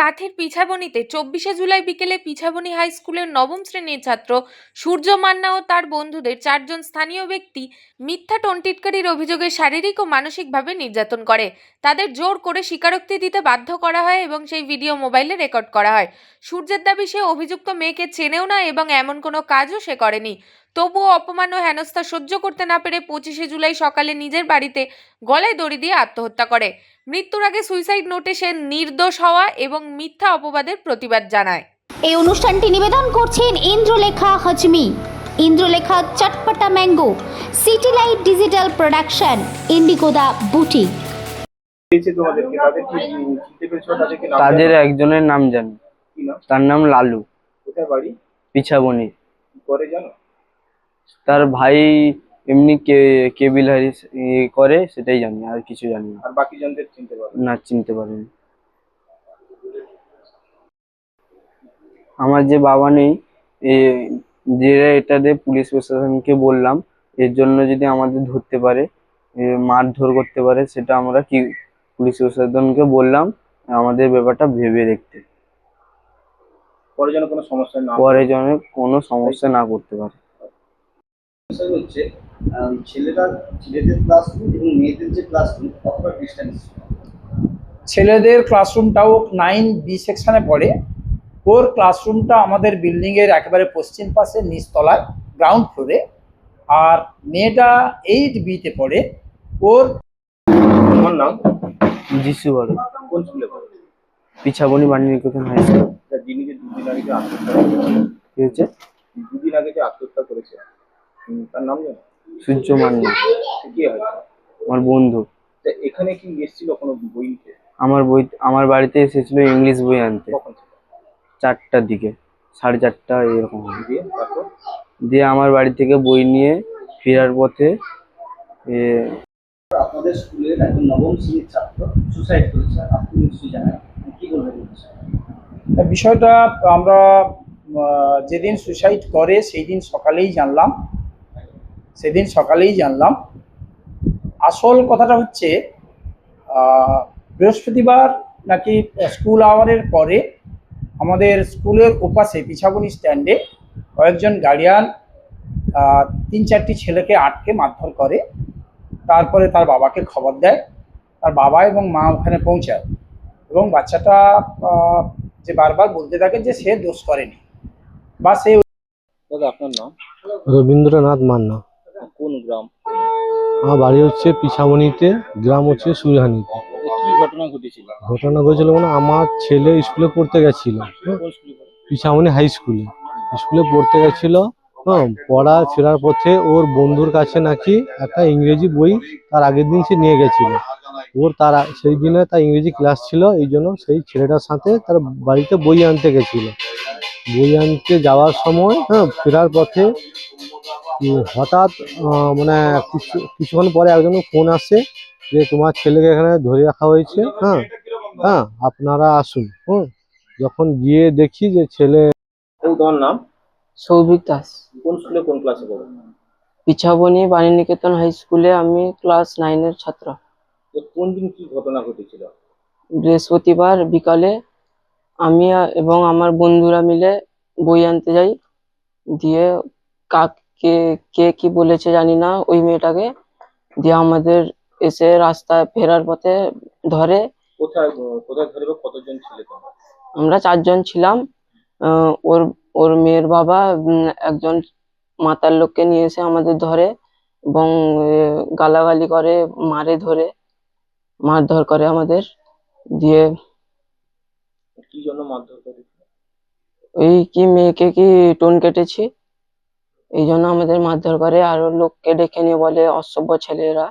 কাথির পিছাবনিতে চব্বিশে জুলাই বিকেলে পিছাবনি হাই স্কুলের নবম শ্রেণির ছাত্র সূর্য মান্না ও তার বন্ধুদের চারজন স্থানীয় ব্যক্তি মিথ্যা টন্টিটকারীর অভিযোগে শারীরিক ও মানসিকভাবে নির্যাতন করে। তাদের জোর করে স্বীকারোক্তি দিতে বাধ্য করা হয় এবং সেই ভিডিও মোবাইলে রেকর্ড করা হয়। সূর্যের দাবি, সে অভিযুক্ত মেয়েকে চেনেও না এবং এমন কোনো কাজও সে করেনি। তবুও অপমান ও হেনস্থা সহ্য করতে না পেরে পঁচিশে জুলাই সকালে নিজের বাড়িতে গলায় দড়ি দিয়ে আত্মহত্যা করে। মৃত্যুর আগে সুইসাইড নোটে সে নির্দোষ হওয়া এবং মিথ্যা অপবাদের প্রতিবাদ জানায়। এই অনুষ্ঠানটি নিবেদন করছেন Indralekha হজমি। Indralekha চটপটা mango city light digital production ইন্ডিগোদা পেয়েছে তাদের? একজনের নাম জানি? তার নাম লালু। পিছাবনি। তার ভাই এমনি কে কেবিল হারিস ইয়ে করে সেটাই জানি আর কিছু জানি না। আর বাকি জনদের চিনতে পারো না। চিনতে পারিনি। আমার যে বাবা নেই এ যে এটা দিয়ে পুলিশ প্রশাসনকে বললাম এর জন্য যদি আমাদের ধরতে পারে মারধর করতে পারে সেটা আমরা কি পুলিশ প্রশাসনকে বললাম আমাদের ব্যাপারটা ভেবে দেখতে। পরে যেন কোনো সমস্যা না পরে যেন কোনো সমস্যা না করতে পারে। হচ্ছে ছেলেরা ছেলেদের ক্লাসরুম এবং মেয়েদের যে ক্লাসরুম কতটা ডিস্টেন্স ছেলেদের ক্লাসরুমটাও নাইন বি সেকশনে পড়ে। ওর ক্লাসরুমটা আমাদের বিল্ডিংয়ের একেবারে পশ্চিম পাশে নিচতলায় গ্রাউন্ড ফ্লোরে আর মেয়েটা এইট বিতে পড়ে। ওর তোমার নাম? যিশু বড় কোন স্কুলে পড়ো? পিছাবনি বাণিজ্যিকতন হাই স্কুল যিনি যে দুদিন আগে যে আত্মহত্যা করেছে। কি হচ্ছে দুদিন আগে যে আত্মহত্যা করেছে। তার নাম জানো? সূর্য মান্না হয়? আমার বন্ধু। তা এখানে কি এসেছিল কোনো বই নিতে আমার বই আমার বাড়িতে এসেছিল ইংলিশ বই আনতে। কখন চারটার দিকে সাড়ে চারটা এরকম হবে দিয়ে তারপর? দিয়ে আমার বাড়ি থেকে বই নিয়ে ফেরার পথে এ, আপনাদের স্কুলের একজন নবম শ্রেণির ছাত্র সুসাইড করেছে। আপনি নিশ্চয়ই জানেন। কি বলবেন এই বিষয়ে? বিষয়টা আমরা আহ, যেদিন সুসাইড করে সেই দিন সকালেই জানলাম। সেদিন সকালেই জানলাম। আসল কথাটা হচ্ছে বৃহস্পতিবার নাকি স্কুল আওয়ারের পরে আমাদের স্কুলের ওপাশে পিছাবনি স্ট্যান্ডে কয়েকজন গার্ডিয়ান তিন চারটি ছেলেকে আটকে মারধর করে। তারপরে তার বাবাকে খবর দেয়। তার বাবা এবং মা ওখানে পৌঁছায় এবং বাচ্চাটা যে বারবার বলতে থাকে যে সে দোষ করেনি। বা সে দাদা আপনার নাম? রবীন্দ্রনাথ মান্না। গ্রাম। আমার বাড়ি হচ্ছে পিছামণিতে গ্রাম হচ্ছে সুরহানিতে কি ঘটনা ঘটেছিল? ঘটনা ঘটেছিল মানে আমার ছেলে স্কুলে পড়তে গেছিল হ্যাঁ, পিছামণি হাই স্কুলে। স্কুলে পড়তে গেছিল হ্যাঁ? পড়া ফেরার পথে ওর বন্ধুর কাছে নাকি একটা ইংরেজি বই তার আগের দিন সে নিয়ে গেছিল। ওর তার সেই দিনে তার ইংরেজি ক্লাস ছিল এই জন্য সেই ছেলেটার সাথে তার বাড়িতে বই আনতে গেছিল। বই আনতে যাওয়ার সময় হ্যাঁ? ফেরার পথে হঠাৎ আহ, মানে কিছু কিছুক্ষণ পরে একজন ফোন আসে যে তোমার ছেলেকে এখানে ধরে রাখা হয়েছে হ্যাঁ? হ্যাঁ আপনারা আসুন হুম? যখন গিয়ে দেখি যে ছেলে তোমার নাম? সৌভিক দাস। কোন স্কুলে কোন ক্লাসে পড়ো? পিছাবনি বাণীনিকেতন হাই স্কুলে আমি ক্লাস নাইনের ছাত্র। কোন দিন কি ঘটনা ঘটেছিল? বৃহস্পতিবার বিকালে আমি এবং আমার বন্ধুরা মিলে বই আনতে যাই দিয়ে কাকে কে কে কি বলেছে জানি না ওই মেয়েটাকে দিয়ে আমাদের এসে রাস্তায় ফেরার পথে ধরে। কোথায় কোথায় ধরে বা কতজন ছিলে তোমরা? আমরা চারজন ছিলাম। ওর ওর মেয়ের বাবা একজন মাতার লোককে নিয়ে এসে আমাদের ধরে এবং গালাগালি করে মারে ধরে মারধর করে আমাদের দিয়ে। কি জন্য মারধর করেছিল? ওই কি মেয়েকে কি টোন কেটেছি? এই জন্য আমাদের মারধর করে আরও লোককে ডেকে নিয়ে বলে অসভ্য ছেলেরা।